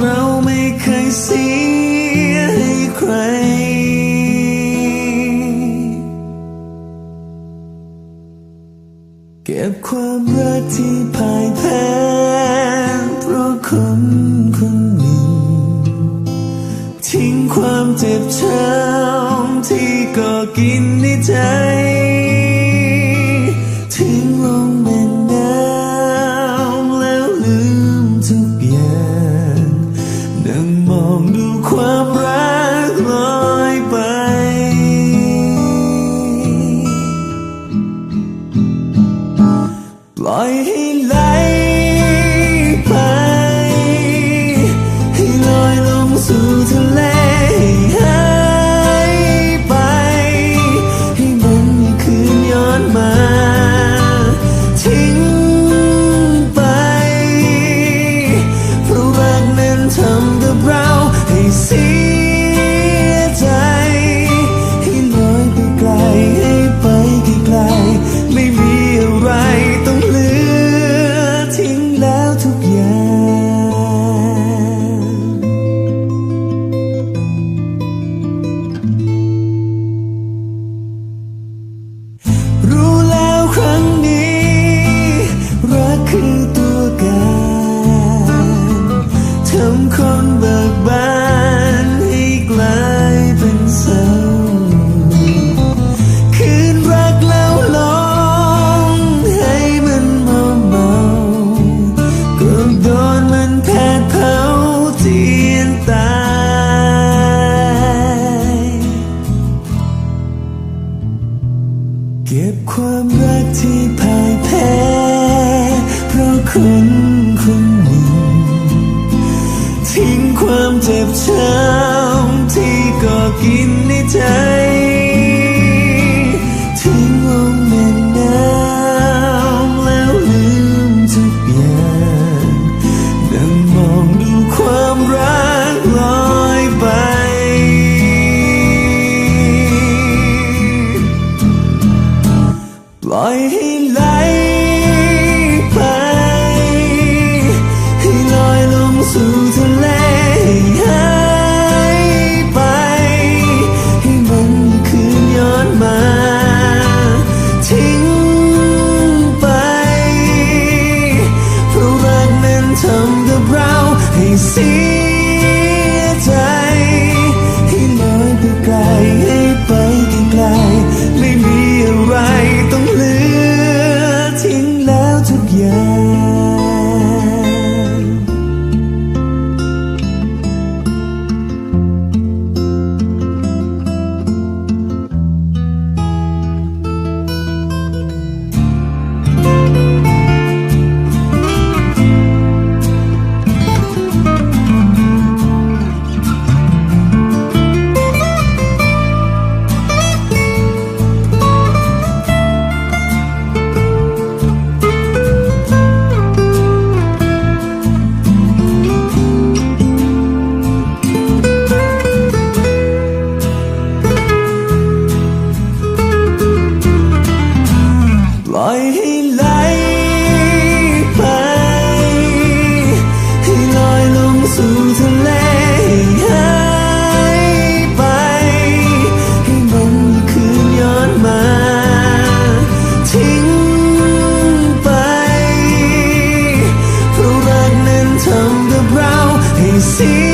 เราไม่เคยเสียให้ใคร เก็บความรักที่พ่ายแพ้เพราะคนคนหนึ่ง ทิ้งความเจ็บช้ำที่ก็กินในใจ ความรักลอยไป ปล่อยให้ไหลไป ให้ลอยลงสู่ทะเลให้หายไป ให้มันไม่คืนย้อนมา ทิ้งไป เพราะรักนั้นทำกับเราำคนเบิกบานให้กลายเป็นเศร้าคืนรักแล้วลองให้มันเมาเมาก็โดนมันแผดเผาเจียนตายเก็บความรักที่พ่ายแพ้เพราะคน ทิ้งความเจ็บช้ำที่ก่อกินในใจ ปล่อยให้ไหลไป ให้ลอยลงสู่ทะเลใหายไป ให้มันคืนย้อนมา ทิ้งไปเพราะรักนั้นทำกับเราให้เสีย